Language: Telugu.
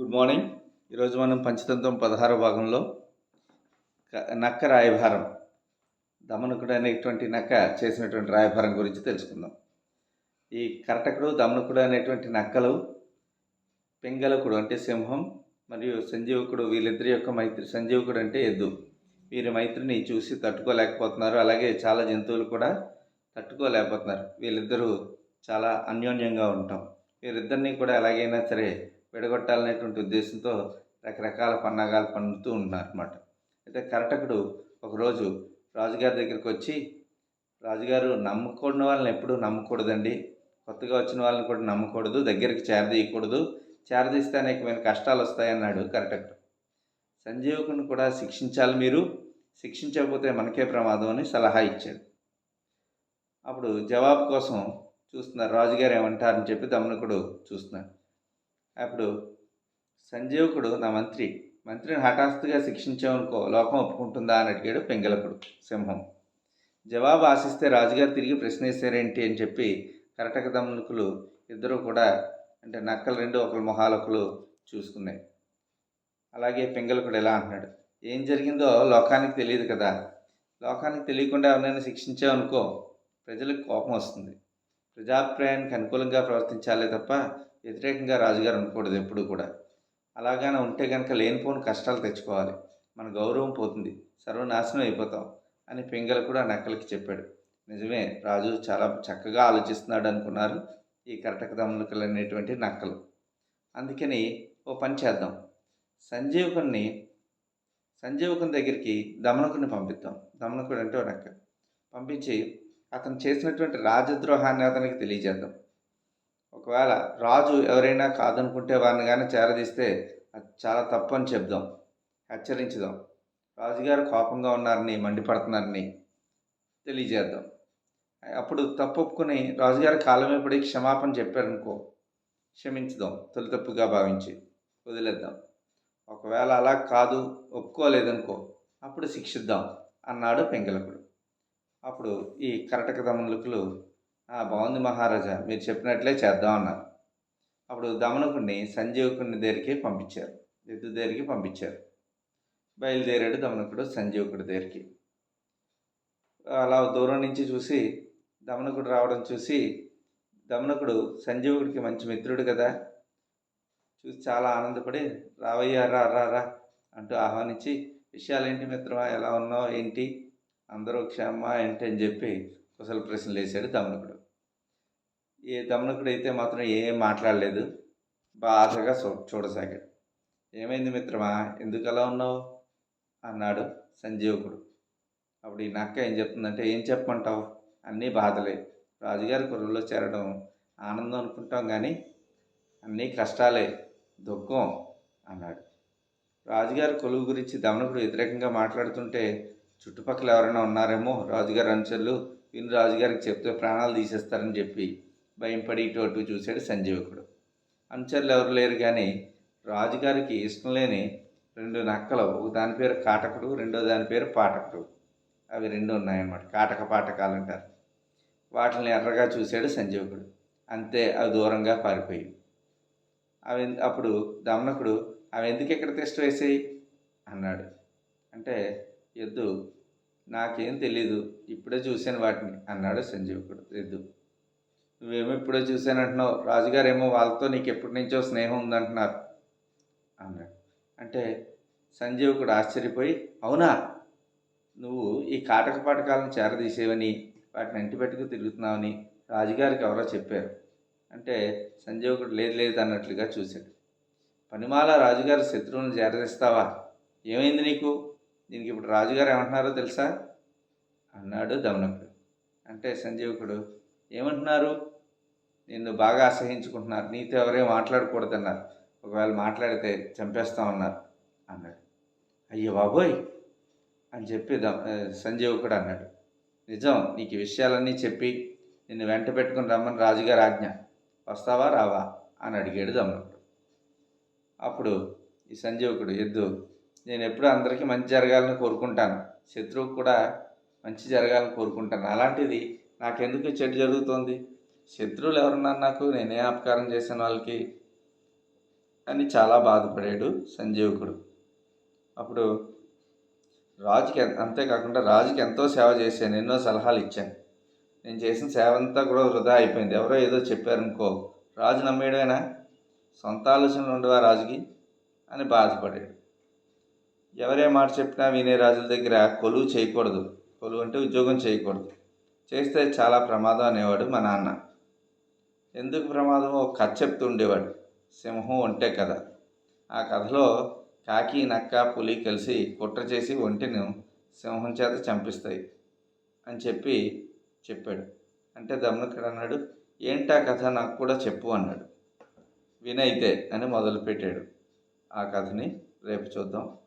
గుడ్ మార్నింగ్ ఈరోజు మనం పంచతంత్రం పదహారో భాగంలో క- నక్క రాయభారం దమనకుడు అనేటువంటి నక్క చేసినటువంటి రాయభారం గురించి తెలుసుకుందాం. ఈ కరటకుడు దమనకుడు అనేటువంటి నక్కలు పింగళకుడు అంటే సింహం మరియు సంజీవకుడు వీళ్ళిద్దరి యొక్క మైత్రి సంజీవకుడు అంటే ఎద్దు. వీరి మైత్రిని చూసి తట్టుకోలేకపోతున్నారు. అలాగే చాలా జంతువులు కూడా తట్టుకోలేకపోతున్నారు. వీళ్ళిద్దరూ చాలా అన్యోన్యంగా ఉంటాం. వీరిద్దరిని కూడా ఎలాగైనా సరే విడగొట్టాలనేటువంటి ఉద్దేశంతో రకరకాల పన్నాగాలు పన్నుతూ ఉన్నారన్నమాట. అయితే కరటకుడు ఒకరోజు రాజుగారి దగ్గరికి వచ్చి రాజుగారు నమ్మకూడని వాళ్ళని ఎప్పుడూ నమ్మకూడదండి. కొత్తగా వచ్చిన వాళ్ళని కూడా నమ్మకూడదు. దగ్గరికి చేరదీయకూడదు. చేరదీస్తే అనేకమైన కష్టాలు వస్తాయన్నాడు కరటకుడు సంజీవకుని కూడా శిక్షించాలి మీరు. శిక్షించకపోతే మనకే ప్రమాదం అని సలహా ఇచ్చాడు. అప్పుడు జవాబు కోసం చూస్తున్నారు రాజుగారు ఏమంటారని చెప్పి దమనకుడు చూస్తున్నాడు. అప్పుడు సంజీవకుడు నా మంత్రి మంత్రిని హఠాత్తుగా శిక్షించామనుకో లోకం ఒప్పుకుంటుందా అని అడిగాడు పెంగలకుడు సింహం. జవాబు ఆశిస్తే రాజుగారు తిరిగి ప్రశ్నిస్తారేంటి అని చెప్పి కరటక దమ్మునుకులు ఇద్దరు కూడా అంటే నక్కలు రెండు ఒకరు మొహాలు చూసుకున్నాయి. అలాగే పెంగళకుడు ఎలా అంటున్నాడు ఏం జరిగిందో లోకానికి తెలియదు కదా లోకానికి తెలియకుండా ఎవరినైనా శిక్షించామనుకో ప్రజలకు కోపం వస్తుంది. ప్రజాభిప్రాయానికి అనుకూలంగా ప్రవర్తించాలే తప్ప వ్యతిరేకంగా రాజుగారు ఉండకూడదు ఎప్పుడు కూడా. అలాగానే ఉంటే కనుక లేనిపోని కష్టాలు తెచ్చుకోవాలి. మన గౌరవం పోతుంది. సర్వనాశనం అయిపోతాం అని పింగళ కూడా నక్కలకి చెప్పాడు. నిజమే రాజు చాలా చక్కగా ఆలోచిస్తున్నాడు అనుకున్నారు ఈ కరటక దమనకలు అనేటువంటి నక్కలు. అందుకని ఓ పని చేద్దాం. సంజీవకుని సంజీవకుని దగ్గరికి దమనకుని పంపిద్దాం. దమనకుడు అంటే ఓ నక్క. పంపించి అతను చేసినటువంటి రాజద్రోహాన్ని అతనికి తెలియజేద్దాం. ఒకవేళ రాజు ఎవరైనా కాదనుకుంటే వారిని కానీ చేరదీస్తే అది చాలా తప్పు అని చెప్దాం. హెచ్చరించుదాం. రాజుగారు కోపంగా ఉన్నారని మండిపడుతున్నారని తెలియజేద్దాం. అప్పుడు తప్పు ఒప్పుకొని రాజుగారి కాలమే పడి క్షమాపణ చెప్పారనుకో క్షమించుదాం. తొలి తప్పుగా భావించి వదిలేద్దాం. ఒకవేళ అలా కాదు ఒప్పుకోలేదనుకో అప్పుడు శిక్షిద్దాం అన్నాడు పెంగలకుడు అప్పుడు ఈ కరటక దమనులకులు "ఆ, బాగుంది మహారాజా మీరు చెప్పినట్లే చేద్దాం అన్నారు. అప్పుడు దమనకుడిని సంజీవకుని దగ్గరికి పంపించారు. ఎద్దు దగ్గరికి పంపించారు. బయలుదేరాడు దమనకుడు సంజీవకుడి దగ్గరికి. అలా దూరం నుంచి చూసి దమనకుడు రావడం చూసి దమనకుడు సంజీవుడికి మంచి మిత్రుడు కదా చూసి చాలా ఆనందపడి రావయ్యా రా రా రా అంటూ ఆహ్వానించి విషయాలేంటి మిత్రమా ఎలా ఉన్నావు ఏంటి? అందరూ క్షేమ ఏంటి అని చెప్పి కుశల ప్రశ్నలు వేశాడు దమనకుడు. ఏ దమనకుడు అయితే మాత్రం ఏం మాట్లాడలేదు బాధగా చూ చూడసాగాడు. ఏమైంది మిత్రమా? ఎందుకు అలా ఉన్నావు? అన్నాడు సంజీవకుడు. అప్పుడు ఈ నక్క ఏం చెప్తుందంటే ఏం చెప్పమంటావు? అన్నీ బాధలే. రాజుగారి కుర్రలో చేరడం ఆనందం అనుకుంటాం కానీ అన్నీ కష్టాలే. దుఃఖం అన్నాడు. రాజుగారి కొలువు గురించి దమనకుడు వ్యతిరేకంగా మాట్లాడుతుంటే చుట్టుపక్కల ఎవరైనా ఉన్నారేమో రాజుగారి అనుచరులు విని రాజుగారికి చెప్తే ప్రాణాలు తీసేస్తారని చెప్పి భయంపడి ఇటు అటు చూశాడు సంజీవకుడు. అనుచరులు ఎవరు లేరు కానీ రాజుగారికి ఇష్టం లేని రెండు నక్కలు ఒక దాని పేరు కాటకుడు రెండో దాని పేరు పాటకుడు. అవి రెండు ఉన్నాయన్నమాట. కాటక పాటకాలు అంటారు. వాటిని ఎర్రగా చూశాడు సంజీవకుడు. అంతే అవి దూరంగా పారిపోయి అవి అప్పుడు దమనకుడు అవి ఎందుకు ఎక్కడ టెస్ట్ వేసాయి అన్నాడు. అంటే ఎద్దు నాకేం తెలీదు ఇప్పుడే చూశాను వాటిని అన్నాడు సంజీవకుడు ఎద్దు నువ్వేమో ఇప్పుడే చూశానంటున్నావు రాజుగారు ఏమో వాళ్ళతో నీకు ఎప్పటి నుంచో స్నేహం ఉందంటున్నారు అన్నాడు. అంటే సంజీవకుడు ఆశ్చర్యపోయి అవునా నువ్వు ఈ కాటక పాటకాలను చేరదీసేవని వాటిని అంటిపెట్టుకు తిరుగుతున్నావని రాజుగారికి ఎవరో చెప్పారు. అంటే సంజీవకుడు లేదు లేదు అన్నట్లుగా చూశాడు. పనిమాల రాజుగారి శత్రువులను చేరదీస్తావా? ఏమైంది నీకు? దీనికి ఇప్పుడు రాజుగారు ఏమంటున్నారో తెలుసా? అన్నాడు దమనకుడు. అంటే సంజీవకుడు ఏమంటున్నారు? నిన్ను బాగా అసహించుకుంటున్నారు నీతో ఎవరే మాట్లాడకూడదన్నారు. ఒకవేళ మాట్లాడితే చంపేస్తామన్నారు అన్నాడు. అయ్యో బాబోయ్! అని చెప్పి దమ్ సంజీవకుడు అన్నాడు. నిజం నీకు విషయాలన్నీ చెప్పి నిన్ను వెంట పెట్టుకుని రమ్మని రాజుగారి ఆజ్ఞ. వస్తావా రావా? అని అడిగాడు దమనకుడు. అప్పుడు ఈ సంజీవకుడు ఎద్దు నేను ఎప్పుడూ అందరికీ మంచి జరగాలని కోరుకుంటాను. శత్రువుకు కూడా మంచి జరగాలని కోరుకుంటాను. అలాంటిది నాకెందుకు చెడు జరుగుతోంది? శత్రువులు ఎవరున్నారు నాకు నేనే అపకారం చేసిన వాళ్ళకి అని చాలా బాధపడాడు సంజీవకుడు. అప్పుడు రాజుకి అంతేకాకుండా రాజుకి ఎంతో సేవ చేశాను. ఎన్నో సలహాలు ఇచ్చాను. నేను చేసిన సేవ అంతా కూడా వృధా అయిపోయింది. ఎవరో ఏదో చెప్పారనుకో రాజు నమ్మేడైనా? సొంత ఆలోచనలు ఉండవా రాజుకి? అని బాధపడాడు. ఎవరే మాట చెప్పినా వినే రాజుల దగ్గర కొలువు చేయకూడదు. కొలువు అంటే ఉద్యోగం చేయకూడదు. చేస్తే చాలా ప్రమాదం అనేవాడు మా నాన్న. ఎందుకు ప్రమాదం ఒక కథ చెప్తూ ఉండేవాడు. సింహం ఒంటే కథ. ఆ కథలో కాకి నక్క పులి కలిసి కుట్ర చేసి ఒంటిని సింహం చేత చంపిస్తాయి అని చెప్పి చెప్పాడు. అంటే దమ్మునక్కడ అన్నాడు ఏంటా కథ? నాకు కూడా చెప్పు అన్నాడు. వినైతే అని మొదలుపెట్టాడు. ఆ కథని రేపు చూద్దాం.